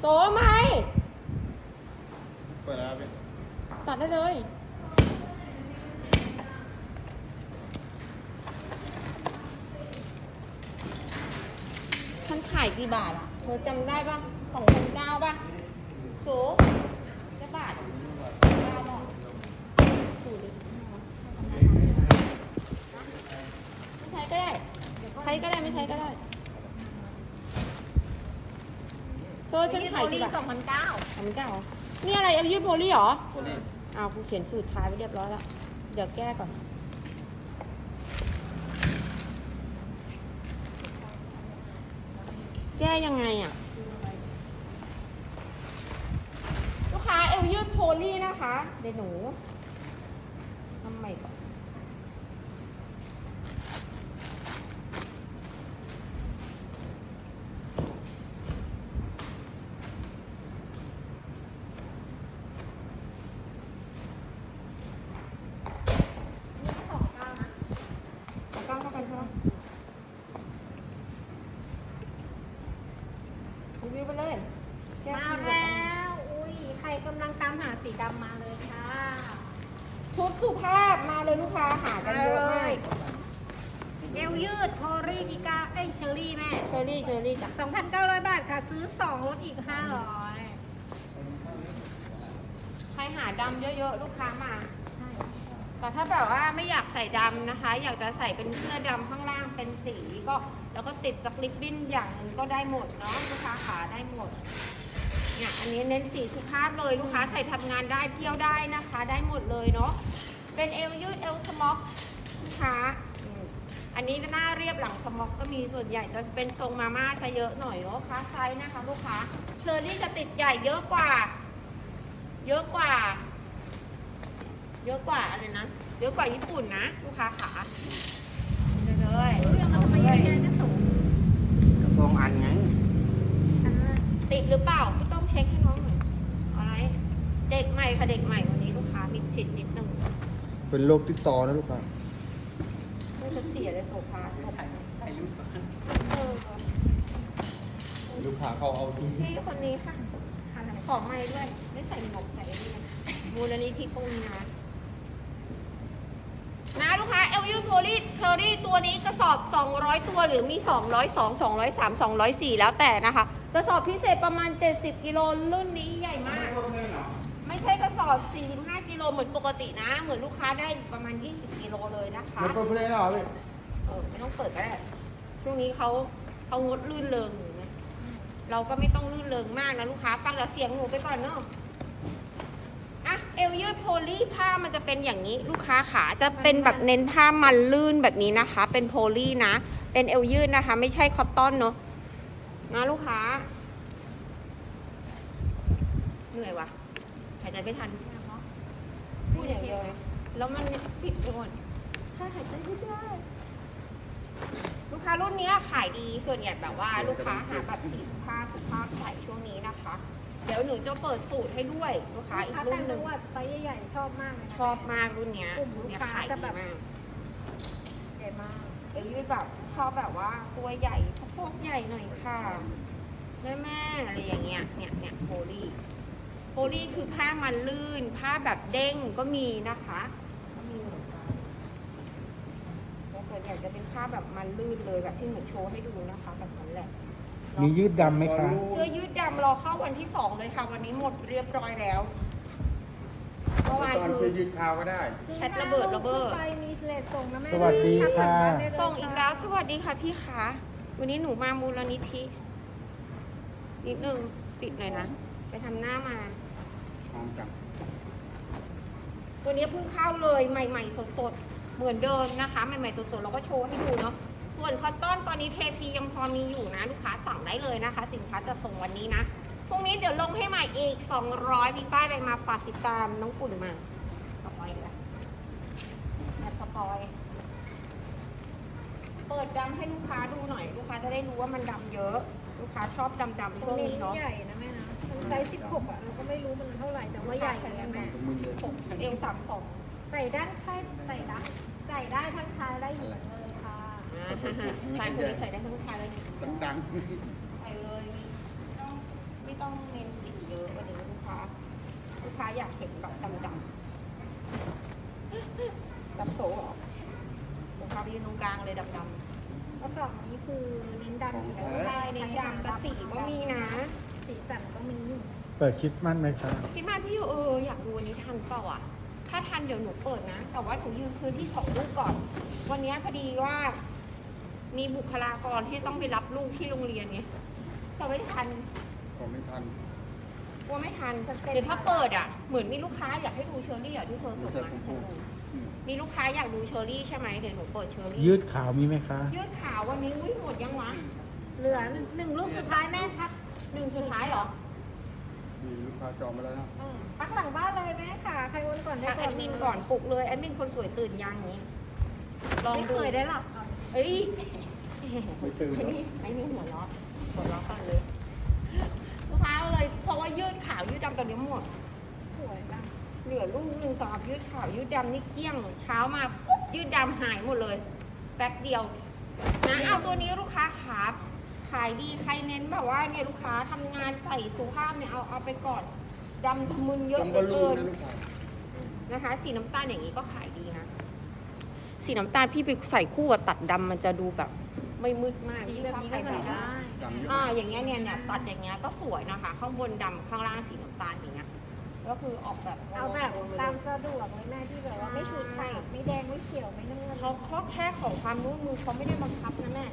โซไหมเปิดแล้วพี่ตัดได้เลยฉันขายกี่บาทอะ เธอจำได้ปะสองพันเก้าปะโซกี่บาทเก้าบาทถูกดิไม่ใช้ก็ได้ ใช้ก็ได้ไม่ใช้ก็ได้ เธอฉันขายกี่บาทสองพันเก้าสองพันเก้านี่อะไรเอายืดโพลีเหรอโคลี่อ้าวกูเขียนสูตรช้าไปเรียบร้อยแล้ว เดี๋ยวแก้ก่อน แก้ยังไงอะ ลูกค้าเอวยืดโพลีนะคะ เดี๋ยวหนูทำใหม่ก่อน สองเก้านะ เอากล้องเข้าไปใช่ไหมรีวิว ไปเลยแก้มาคีย์เวิร์ดแล้ว อุ้ย ใครกำลังตามหาสีดำมาเลยค่ะ ชุดสุภาพมาเลยลูกค้าหากันเยอะมากเอวยืดโทรี่กิกาเอ้ยเชอรี่แม่ เชอรี่เชอรี่จ้ะ2,900 บาทค่ะ ซื้อ 2 ลดอีก 500ใครหาดำเยอะๆ ลูกค้ามาใช่ แต่ถ้าแบบว่าไม่อยากใส่ดำนะคะ อยากจะใส่เป็นเสื้อดำข้างล่างเป็นสีก็ แล้วก็ติดสลิปบิ้นอย่างหนึงก็ได้หมดเนาะลูกค้าขาได้หมดเนี่ยอันนี้เน้นสีสุภาพเลยลูกค้าใส่ทำงานได้เที่ยวได้นะคะ ได้หมดเลยเนาะเป็นเอวยืดเอวสม็อกลูกค้าอันนี้หน้าเรียบหลังสม็อกก็มีส่วนใหญ่จะเป็นทรงมาม่าซะเยอะหน่อยเนาะค้าไซส์นะคะ ลูกค้าเชอรี่จะติดใหญ่เยอะกว่า เยอะกว่า เยอะกว่าอะไรนะ เยอะกว่าญี่ปุ่นนะลูกค้าขาเลยเลยรู้ยังว่าทำไมยังไงจะสูงกระโปรงอันไงอันนั้นติดหรือเปล่าพี่ต้องเช็คให้น้องหน่อยอะไร เด็กใหม่ค่ะเด็กใหม่วันนี้ลูกค้ามีชิดนิดนึงเป็นโรคติดต่อนะลูกค้าไม่จะเสียเลยโซฟาตกถ่ายรูปเออลูกค้าเขาเอาที่พี่คนนี้ค่ะอะไรขอไม้ด้วย ไม่ใส่หมวกใส่อันนี้นะมูลนิธิปวีนา นะลูกค้าเอลยูโพลีเชอรี่ตัวนี้กระสอบ 200 ตัวหรือมี 202 203 204 แล้วแต่นะคะ กระสอบพิเศษประมาณ 70 กิโลรุ่นนี้ใหญ่มาก ไม่ใช่กระสอบ 45 กิโลเหมือนปกตินะ เหมือนลูกค้าได้ประมาณ 20 กิโลเลยนะคะไม่เปิดเพลงหรอพี่เออไม่ต้องเปิดก็ได้ช่วงนี้เขาเขางดลื่นเริงอยู่นะเราก็ไม่ต้องลื่นเริงมากนะลูกค้าฟังแต่เสียงหนูไปก่อนเนาะ อะเอวยืดโพลีผ้ามันจะเป็นอย่างนี้ลูกค้าขาจะเป็นแบบเน้นผ้ามันลื่นแบบนี้นะคะ เป็นโพลีนะ เป็นเอวยืดนะคะ ไม่ใช่คอตตอนเนาะนะลูกค้า เหนื่อยวะหายใจไม่ทันพูดอย่างเดียวเลยแล้วมันผิดไปหมดถ้าหายใจไม่ได้ลูกค้ารุ่นเนี้ยขายดีส่วนใหญ่แบบว่าลูกค้าหาแบบสีสุภาพสุภาพใส่ช่วงนี้นะคะ เดี๋ยวหนูจะเปิดสูตรให้ด้วยลูกค้าอีกถ้ารุ่แต่นงหจันึ่งงหวัดไซส์ใหญ่ๆชอบมากเลยนะชอบมากรุ่นเนี้ยกลุ่มลูกเนี่ยค้าขายจะดีแบบมากใหญ่มากเดี๋ยวยืดแบบชอบแบบว่าตัวใหญ่สะโพกใหญ่หน่อยค่ะแม่แม่ๆอะไรอย่างเงี้ยเนี่ยเนี่ยโพลีโพลีคือผ้ามันลื่น ผ้าแบบเด้งก็มีนะคะก็มีเหมือนกันแต่ส่วนใหญ่จะเป็นผ้าแบบมันลื่นเลยแบบที่หนูโชว์ให้ดูนะคะแบบนั้นแหละ มียืดดำไหมคะ เสื้อยืดดำรอเข้าวันที่สองเลยค่ะ วันนี้หมดเรียบร้อยแล้วเมื่อวานตอนคือซื้อยืดเท้าก็ได้ แคทระเบิดระเบิดซื้อห้าลูกขึ้นไปมีเลทส่งนะแม่สวัสดีค่ะทักหลังบ้านได้เลยส่งอีกแล้วสวัสดีค่ะพี่คะวันนี้หนูมามูลนิธิ นิดนึงปิดหน่อยนะ ไปทำหน้ามา หอมจังตัวนี้เพิ่งเข้าเลยใหม่ ๆ สดๆ เหมือนเดิมนะคะ ใหม่ ๆ สดๆเราก็โชว์ให้ดูเนาะ ส่วนคอตตอนตอนนี้เทพียังพอมีอยู่นะ ลูกค้าสั่งได้เลยนะคะ สินค้าจะส่งวันนี้นะพรุ่งนี้เดี๋ยวลงให้ใหม่อีก 200พี่ป้าอะไรมาฝากติดตามน้องปุ่นมาสปอยอีกแล้วแอบสปอยเปิดดำให้ลูกค้าดูหน่อย ลูกค้าจะได้รู้ว่ามันดำเยอะ ลูกค้าชอบดำๆตรช่วงงนี้นี้เนาะใหญ่นะแม่นะมันไซส์16อะเราก็ไม่รู้มันเท่าไหร่แต่ว่าใหญ่เลยอะแม่มึงเลยเอวสามสองใส่ด้านข้างใส่ได้ใส่ได้ทั้งชายและหญิงเลย ค่ะใส่คนนี้ใส่ได้ทั้งชายและหญิงดังใส่เลยไม่ต้องต้องเน้นสีเยอะวันนี้ลูกค้าลูกค้าอยากเห็นแบบดำๆดำโสเหรอลูกค้าไปยืนตรงกลางเลยดำกระสอบนี้คือเน้นดำอยู่แล้วๆใช่เน้นดำแต่สีก็มีนะ สีสันก็มี เปิดคริสต์มาสไหมคะพี่มาพี่เอออยากดูวันนี้ทันเปล่าอะถ้าทันเดี๋ยวหนูเปิดนะ แต่ว่าหนูยืนพื้นที่สองลูกก่อน วันนี้พอดีว่า มีบุคลากรที่ต้องไปรับลูกที่โรงเรียนไงแต่ไม่ทันผมไม่ทันกลัวไม่ทันเดี๋ยวถ้าเปิดอะ เหมือนมีลูกค้าอยากให้ดูเชอรี่อะที่เธอส่งมาให้ฉันดูอืมมีลูกค้าอยากดูเชอรี่ใช่ไหมเดี๋ยวหนูเปิดเชอรี่ ยืดขาวมีไหมคะ ยืดขาววันนี้อุ้ยหมดยังวะ เหลือหนึ่งลูกสุดท้ายแม่ทักหนึ่งสุดท้ายเหรอ มีลูกค้าจองมาแล้วนะทักหลังบ้านเลยแม่ค่ะ ใครโอนก่อนได้ทักแอดมินก่อนปลุกเลยแอดมินคนสวยตื่นยังนี้ ลองไม่ดูเคยได้หลับก่อน เอ้ยไม่ตื่นไอ้แล้วนี่ไอ้นี่หัวเราะหัวเราะกันเลยลูกค้าเลย เพราะว่ายืดขาวยืดดำตอนนี้หมด สวยนะเหลือลูกหนึ่งสำหรับยืดขาวยืดดำนี่เกลี้ยง เช้ามาปุ๊บยืดดำหายหมดเลยแป๊บเดียวนะเอาตัวนี้ลูกค้าขาขายดีใครเน้นแบบว่าเนี่ยลูกค้าทำงานใส่สุภาพเนี่ยเอาเอาไปก่อนดำทะมึนเยอะจำเหบลืออลลูเกินนนะลูกค้านะคะ สีน้ำตาลอย่างนี้ก็ขายดีนะ สีน้ำตาลพี่ไปใส่คู่กับตัดดำมันจะดูแบบ ไม่มืดมากสีแบบนี้ก็ใส่ได้จำเยอะอ่าอย่างเงี้ยเนี่ยเนี่ยตัดอย่างเงี้ยก็สวยนะคะ ข้างบนดำข้างล่างสีน้ำตาลอย่างเงี้ยก็คือออกแบบเอาแบบตามสะดวกเลยแม่ที่แบบว่าไม่ชูชัดไม่แดงไม่เขียวไม่น้ำเงินเขาเขาแค่ของความร่วมมือเขาไม่ได้บังคับนะแม่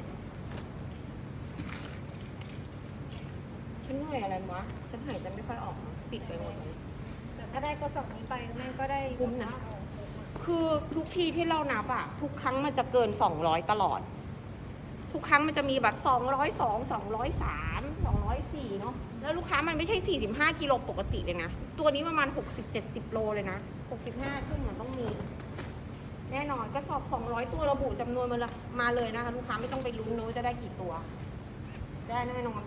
ฉันเหนื่อยอะไรวะฉันหายใจไม่ค่อยออกปิดไปหมดเลยแต่ถ้าได้กระสอบนี้ไปแม่ก็ได้คุ้มนะ คือทุกทีที่เรานับอะทุกครั้งมันจะเกิน 200 ตลอด ทุกครั้งมันจะมีแบบ202 203 204เนาะแล้วลูกค้ามันไม่ใช่ 45 กิโลปกติเลยนะ ตัวนี้ประมาณ 60-70 โลเลยนะ 65 ขึ้นมันต้องมี แน่นอนกระสอบ 200 ตัวระบุจำนวนมาเลยมาเลยนะคะ ลูกค้าไม่ต้องไปลุ้นนะว่าจะได้กี่ตัว ได้แน่นอน 200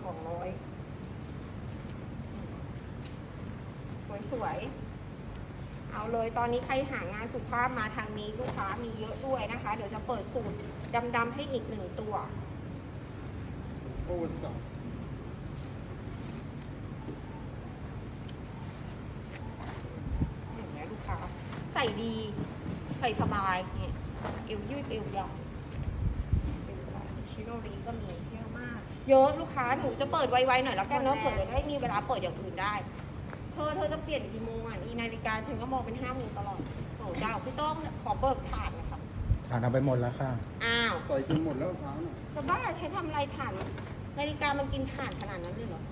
สวยๆ เอาเลยตอนนี้ใครหางานสุภาพมาทางนี้ลูกค้ามีเยอะด้วยนะคะ เดี๋ยวจะเปิดสูตรดำๆให้อีกหนึ่งตัวโอ้สองอย่างเงี้ยลูกค้าใส่ดี ใส่สบายเนี่ยเอวยืดเอวยาวเอวยาวชิโนรีก็มีเยอะมาก เยอะลูกค้าหนูจะเปิดไวๆหน่อยแล้วกันเนาะเผื่อจะได้มีเวลาเปิดอย่างอื่นได้เธ อเธอจะเปลี่ยนกี่โมงอะอีนาฬิกาฉันก็มองเป็นห้าโมงตลอดโอ้ดาวพี่ต้องขอเบิกถ่านนะคะฐานเอาไปหมดแล้วค่ะ อ้าวใส่จนหมดแล้วเช้าน่ะจะบ้าใช้ทำอะไรถ่าน นาฬิกามันกินถ่านขนาดนั้นเลยเหรอ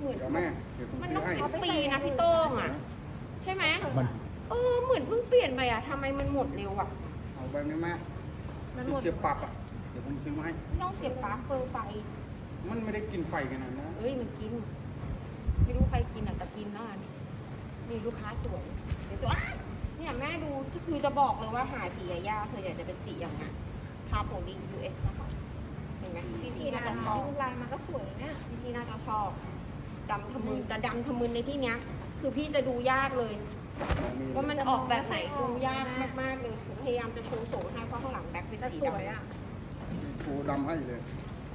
เหมือนเดี๋ยวแม่เดี๋ยวผมมันซื้ต้อองให้ทุกปีนะพี่โต้งอะ ใช่ไหมมันเออเหมือนเพิ่งเปลี่ยนไปอะทำไมมันหมดเร็วอะ เอาไปไหมแม่มันหที่มดเสียบปรับอะเดี๋ยวผมซื้อมาให้ ไม่ต้องเสียบปลั๊กเปลืองไฟ มันไม่ได้กินไฟขนาดนั้นนะเอ้ยมันกิน ไม่รู้ใครกินอะแต่กินแล้วอันนี่นี่ลูกค้าสวยเดี๋ยวตัวอ้ายเนี่ยแม่ดูคือจะบอกเลยว่าหาสียากเธออยากจะเป็นสีอย่างนั้นทาโปรดี US นะคะเห็นไหมพี่ที่พี่นาน่าจะจะชชออบบลายมาก็สวยเนี่ยพี่พี่น่าจะชอบดำทะมึนแต่ดำทะมึนในที่เนี้ย คือพี่จะดูยากเลยว่ามันออกแบบไหนดูยากมากๆเลยพยายามจะโชว์สูงให้เพราะข้างหลังแบ็คเป็นแต่สีสดำวยอะปูดำให้เลย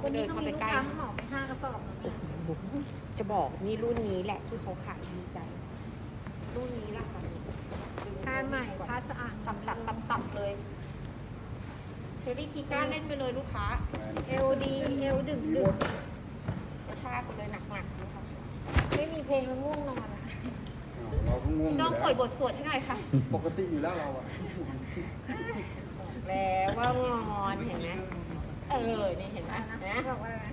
วันนี้ก็มีลูกค้าเหมาไปห้ากระสอบแล้วแม่ จะบอกนี่รุ่นนี้แหละที่เขาขายดีใจรุ่นนี้แหละค่ะผ้าใหม่ผ้าสะอาดตับตับตับตับเลยเชอรี่กีก้าเล่นไปเลยลูกค้าเอลดีเอลดึกดึกกระชากไปเลยหนักๆนะคะไม่มีเพลงแล้วง่วงนอนอะอ้าวเราก็ง่วงอน้องยู่เปิแล้ดวบทสวดให้หน่อยค่ะปกติอยู่แล้วเราอะแล้วว่างอนเห็นไหมเออนี่เห็นไหมนะนะบอกว่าอะไร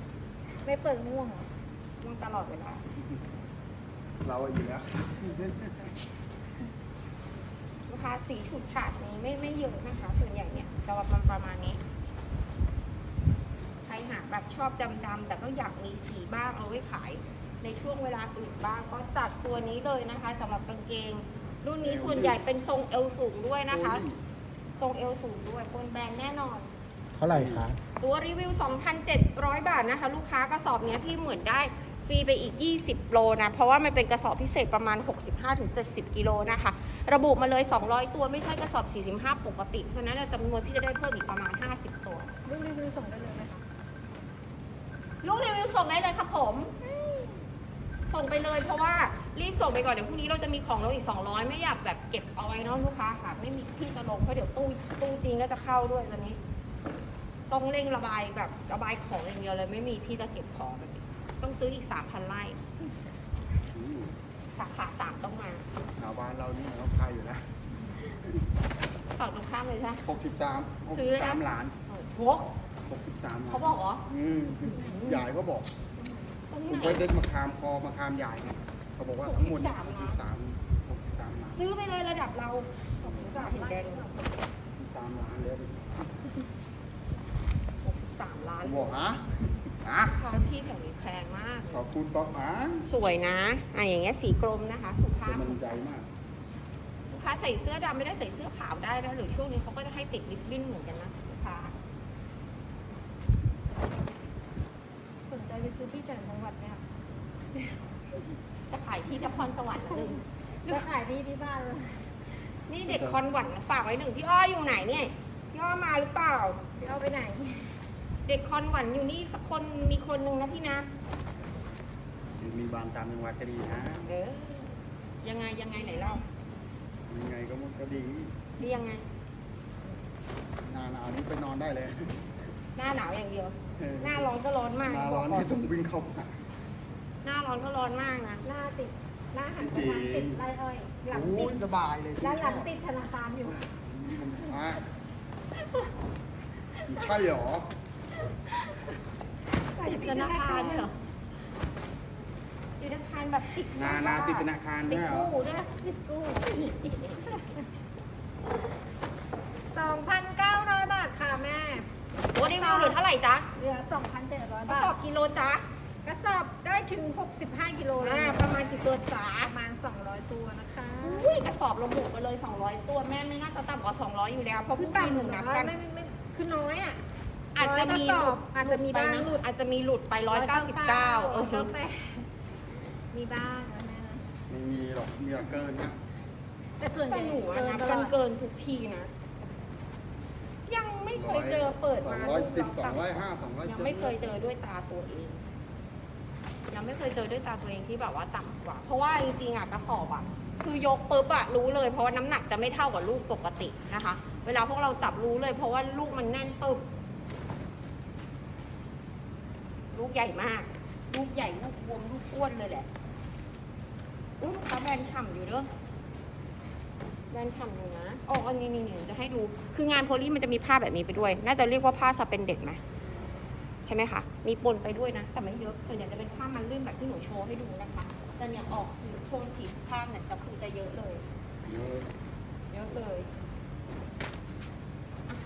ไม่เปิดง่วงเหรอ ต้องตลอดเวลาเราอะอยู่แล้ว ลูกค้าสีฉูดฉาดนี้ไม่ไม่เยอะนะคะส่วนใหญ่เนี่ยจะประมาณประมาณนี้ ใครหาแบบชอบดำๆแต่ก็อยากมีสีบ้างเอาไว้ขาย ในช่วงเวลาอื่นบ้างก็จัดตัวนี้เลยนะคะสำหรับกางเกง รุ่นนี้ส่วนใหญ่เป็นทรงเอวสูงด้วยนะคะ ทรงเอวสูงด้วยบนแบรนด์แน่นอนเท่าไหร่คะตัวรีวิว 2,700 บาทนะคะ ลูกค้ากระสอบเนี้ยพี่เหมือนได้ ฟรีไปอีก 20 โลนะ เพราะว่ามันเป็นกระสอบพิเศษประมาณ 65-70 กิโลนะคะ ระบุมาเลย 200 ตัวไม่ใช่กระสอบ 45 ปกติเพราะฉะนั้นจำนวนพี่จะได้เพิ่มอีกประมาณ 50 ตัว ลูกรีวิวส่งได้เลยไหมคะ ลูกรีวิวส่งได้เลยครับผม ส่งไปเลยเพราะว่ารีบส่งไปก่อนเดี๋ยวพรุ่งนี้เราจะมีของลงอีก 200 ไม่อยากแบบเก็บเอาไว้เนาะลูกค้าค่ะ ไม่มีที่จะลงเพราะเดี๋ยวตู้ตู้จริงก็จะเข้าด้วยตอนนี้ ต้องเร่งระบายแบบระบายของอย่างเดียวเลยไม่มีที่จะเก็บของแบบนี้ ต้องซื้ออีก3,000ไร่อืมสาขาสามต้องมาชาวบ้านเรานี่เขาขายอยู่แล้วฝั่งตรงข้ามเลยใช่ไหมหกสิบสามหกซื้สิอเลยบนะสามล้านโหหกสิบสามล้านเขาบอกเหรอ อืมยายก็บอกตรงผไหมนไปเด็ดมะขามคอมะขามใหญ่เนี่ยเขาบอกว่าทั้งหมด63หกสิบสามหกสิบสามล้านซื้อไปเลยระดับเราสองสามเห็นแดงสามล้านเลยหกสิบสามล้านผมบอกฮะ ฮะค่าที่แถวนี้แพงมาก ขอบคุณป๊อปฮะสวยนะอะอย่างเงี้ยสีกรมนะคะ สุภาแต่พมันใหญ่มาก ลูกค้าใส่เสื้อดำไม่ได้ใส่เสื้อขาวได้นะหรือช่วงนี้เขาก็จะให้ติดลิปบิ้นเหมือนกันนะลูกค้าสนใจไปซื้อที่ต่างจังหวัดไหมคะจะขายที่นครสวรรค์หนึ่งจะขายที่ที่บ้านเลยนี่เด็กคอนหวันฝากไว้หนึ่งพี่อ้อยอยู่ไหนเนี่ยพี่อ้อมาหรือเปล่าเอาไปไหน เด็กคอนหวันอยู่นี่สักคนมีคนหนึ่งนะพี่นะ มีบานตามจังหวัดก็ดีนะเออ ยังไงยังไงไหนเล่ายังไงก็มันก็ดีดียังไง หนาหนาวนี้ไปนอนได้เลยหน้าหนาวอย่างเดียวเออหน้าร้อนก็ร้อนมากหนาร้อนบกที่ก่ต้องวิ่งเข้าป่าหน้าร้อนก็ร้อนมากนะหน้าติดหน้าหันไปทางติดไรอ้อยหลังโอ้ติยดสบายเลยด้านหลังติดธนาคารอยู่อะใช่เหรอ ติดธนาคารด้วยเหรอติดธนาคารแบบติดนานาติดธนาคารติด้ดวยเหรอกู้ด้วยติดกู้สองพันเก้าร้อยบาทค่ะแม่ โอ้รีวิวเหลือเท่าไหร่จ๊ะเหลือสองพันเจ็ดร้อยกระบาสอท บกิโลจ๊ะกระสอบได้ถึง 65 กิโลเลยอ่าประมาณกี่ตัวจ๊ะประมาณ 200 ตัวนะคะ อุ้ยกระสอบเราบุกไปเลย 200 ตัวแม่ไม่น่าจะต่ำกว่า 200 อยู่แล้วเพราะคืผู้อปีต่ำหหนูนูนันะบกัน ไม่ไม่ไม่คือน้อยอะ อาจจะมีร้อยกระสอบอาจจะมีบ้างหลุดอาจจะมีหลุดไป199เออร้ยแปดมีบ้างนะแม่นะไม่มีหรอกมีแต่เกินนะแต่ส่วนใหแต่ญ่หนูอะเกินนับตลกัอนดเกินทุกทีนะ ยังไม่เคยเจอเปิดสอมางร้อยสิบดูสองต่ำร้อยห้าสองร้อยยังเจ็ดไม่เคยเจอด้วยตาตัวเองยังไม่เคยเจอด้วยตาตัวเองที่แบบว่าต่ำกว่า เพราะว่าจริงๆอะกระสอบอะคือยกปุ๊บอะรู้เลย เพราะว่าน้ำหนักจะไม่เท่ากับลูกปกตินะคะ เวลาพวกเราจับรู้เลย เพราะว่าลูกมันแน่นปึ๊บ ลูกใหญ่มาก ลูกใหญ่ลูกบวมลูกอ้วนเลยแหละอุ้ยลูกค้าแบรนด์ฉ่ำอยู่เด้อแบรนด์ฉ่ำอยู่นะอ๋ออันนี้นี่จะให้ดู คืองานโพลีมันจะมีผ้าแบบนี้ไปด้วย น่าจะเรียกว่าผ้าสเปนเด็ดไหมใช่ไหมคะ มีปนไปด้วยนะ แต่ไม่เยอะ ส่วนใหญ่จะเป็นผ้ามันลื่นแบบที่หนูโชว์ให้ดูนะคะ แต่เนี่ยออกโทนสีผ้าเนี่ยจะคือจะเยอะเลย เยอะเยอะเลย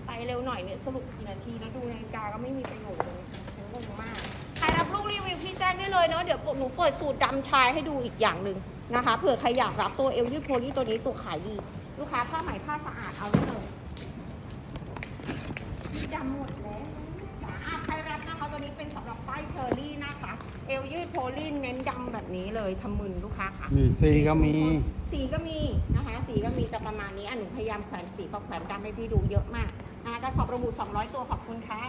ไปเร็วหน่อยเนี่ยสรุปกี่นาทีแล้วดูนาฬิกาก็ไม่มีประโยชน์เลยฉันงงมาก ใครรับลูกรีวิวพี่แจ้งได้เลยเนาะเดี๋ยวหนูเปิดสูตรดำชายให้ดูอีกอย่างหนึ่งนะคะเผื่อใครอยากรับตัวเอลยืดโพลีตัวนี้ตัวขายดี ลูกค้าผ้าไหมผ้าสะอาดเอาได้เลยมีดำหมดแล้วอะใครรับนะคะตัวนี้เป็นสำหรับป้ายเชอร์รี่นะคะ เอลยืดโพลีเน้นดำแบบนี้เลยทำมึนลูกค้าค่ะมีซีก็มี สีก็มีนะคะ สีก็มีแต่ประมาณนี้อะหนูพยายามแขวนสีกับแขวนดำให้พี่ดูเยอะมากนะคะกระสอบระบุ200 ตัวขอบคุณค่ะ